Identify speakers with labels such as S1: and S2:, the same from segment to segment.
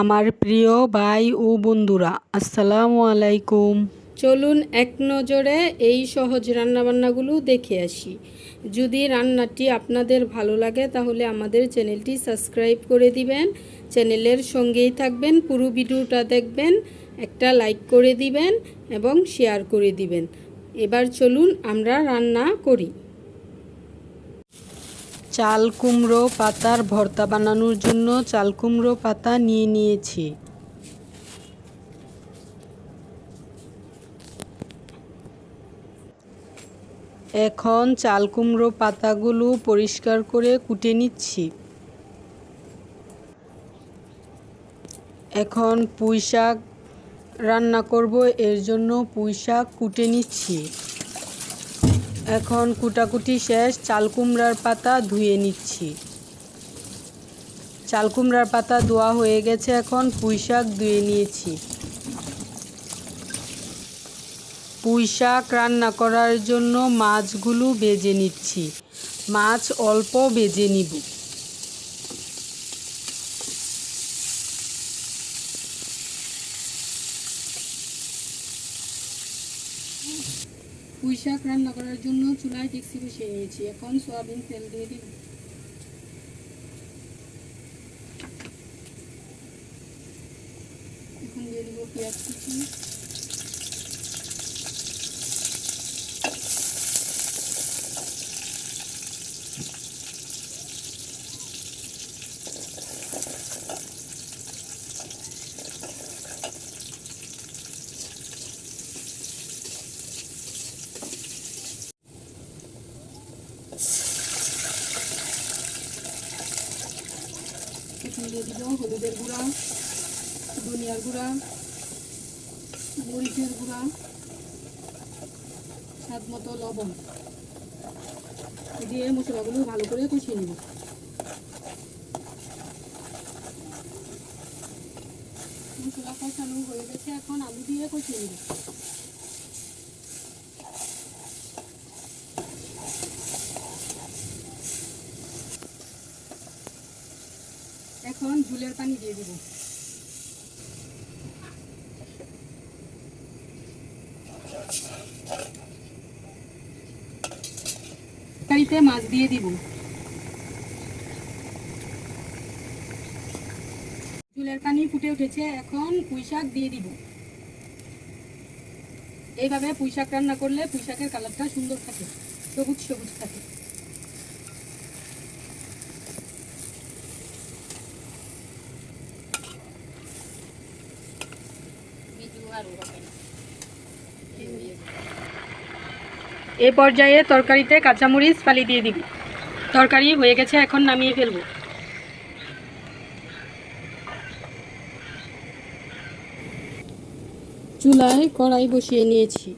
S1: আমার প্রিয় ভাই ও বন্ধুরা, আসসালামু আলাইকুম।
S2: চলুন এক নজরে এই সহজ রান্নাবান্নাগুলো দেখে আসি। যদি রান্নাটি আপনাদের ভালো লাগে, তাহলে আমাদের চ্যানেলটি সাবস্ক্রাইব করে দিবেন। চ্যানেলের সঙ্গেই থাকবেন, পুরো ভিডিওটা দেখবেন, একটা লাইক করে দিবেন এবং শেয়ার করে দিবেন। এবার চলুন আমরা রান্না করি।
S1: চাল কুমড়ো পাতার ভর্তা বানানোর জন্য চাল কুমড়ো পাতা নিয়ে নিয়েছি। এখন চাল কুমড়ো পাতাগুলো পরিষ্কার করে কুটে নিচ্ছি। এখন পুঁই শাক রান্না করব, এর জন্য পুঁই শাক কুটে নিচ্ছি। এখন কুটাকুটি শেষ, চাল কুমড়ার পাতা ধুয়ে নিচ্ছি। চাল কুমড়ার পাতা ধোয়া হয়ে গেছে এখন, পুঁই শাক ধুয়ে নিয়েছি। পুঁই শাক রান্না করার জন্য মাছগুলো বেজে নিচ্ছি। মাছ অল্প বেজে নিব।
S2: পুঁই শাক রান্না করার জন্য চুলায় ডেক্সি বসিয়ে নিয়েছি। এখন সয়াবিন তেল দিয়ে দিব। এখন দিয়ে দিব পেঁয়াজ কুচি এখন দিয়ে দিব হলুদের গুঁড়া, ধনিয়ার গুঁড়া, মরিচের গুঁড়া, স্বাদ মতো লবণ দিয়ে মশলাগুলো ভালো করে কষিয়ে নেব। মশলা কষানো হয়ে গেছে, এখন আলু দিয়ে কষিয়ে নেব। এখন ঝুলের পানি দিয়ে দিব। তরকারিতে মাছ দিয়ে দিব। ঝুলের পানি ফুটে উঠেছে, এখন পুঁই শাক দিয়ে দিব। এইভাবে পুঁই শাক রান্না করলে পুঁই শাকের কালারটা সুন্দর থাকে, সবুজ সবুজ থাকে। এ পর্যায়ে তরকারিতে কাঁচামরিচ ফালি দিয়ে দিব। তরকারি হয়ে গেছে, এখন নামিয়ে ফেলব। চুলায় কড়াই বসিয়ে নিয়েছি।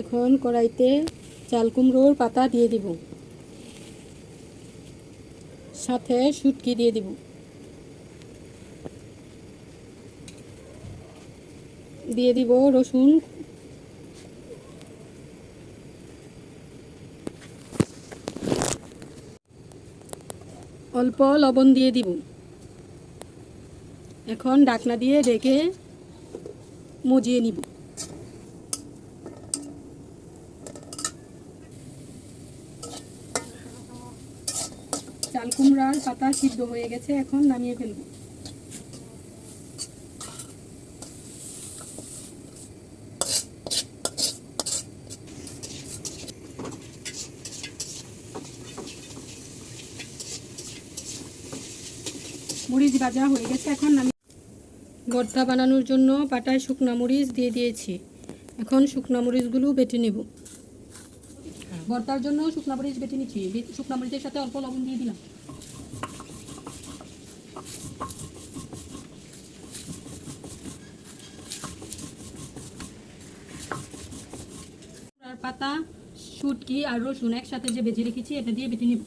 S2: এখন কড়াইতে চাল কুমড়োর পাতা দিয়ে দিব। সাথে শুটকি দিয়ে দিব। দিয়ে দিব রসুন। অল্প লবণ দিয়ে দিব। এখন ডাকনা দিয়ে ঢেকে মজিয়ে নিব। চাল কুমড়ার পাতা সিদ্ধ হয়ে গেছে, এখন নামিয়ে ফেলব। মরিচ ভাজা হয়ে গেছে, এখন আমি ভর্তা বানানোর জন্য পাটায় শুকনা মরিচ দিয়ে দিয়েছি। এখন শুকনা মরিচগুলো বেটে নেব। ভর্তার জন্য শুকনা মরিচ বেটে নিচ্ছি। শুকনো মরিচের সাথে অল্প লবণ দিয়ে দিলাম। পাতা, শুটকি আর রসুন একসাথে যে বেজে রেখেছি, এটা দিয়ে বেটে নেব।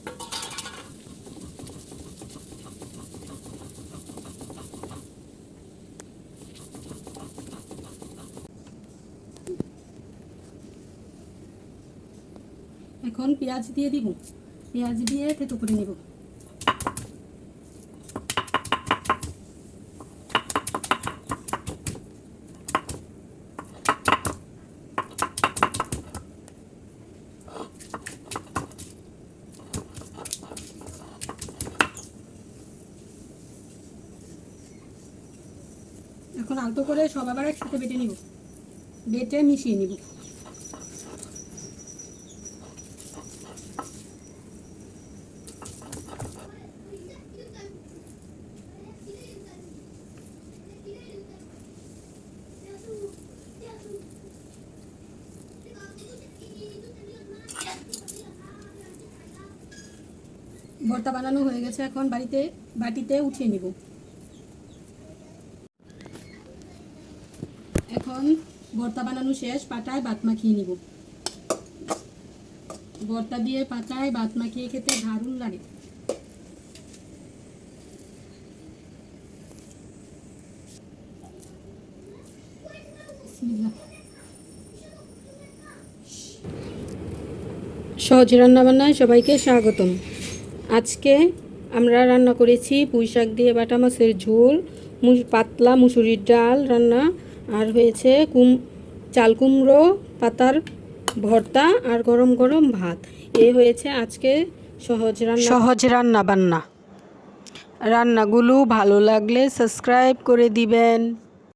S2: এখন পেঁয়াজ দিয়ে দিব। পেঁয়াজ দিয়ে থেতো করে নেব। এখন আলতো করে সব আবার একসাথে বেটে নিব। বেটে মিশিয়ে নিব। ভর্তা বানানো হয়ে গেছে, এখন বাড়িতে, বাটিতে উঠিয়ে নিব। এখন ভর্তা বানানো শেষ, পাটায় ভাত মাখিয়ে নিব। ভর্তা দিয়ে পাটায় ভাত মাখিয়ে খেতে দারুণ লাগে। সহজ রান্নাবান্নায় সবাইকে স্বাগতম। আজকে আমরা রান্না করেছি পুঁই শাক দিয়ে বাটা মাছের ঝোল পাতলা মুসুরির ডাল রান্না, আর হয়েছে কুম, চাল কুমড়ো, পাতার ভর্তা আর গরম গরম ভাত। এ হয়েছে আজকে সহজ রান্না।
S1: সহজ রান্না বান্না। রান্নাগুলো ভালো লাগলে সাবস্ক্রাইব করে দিবেন।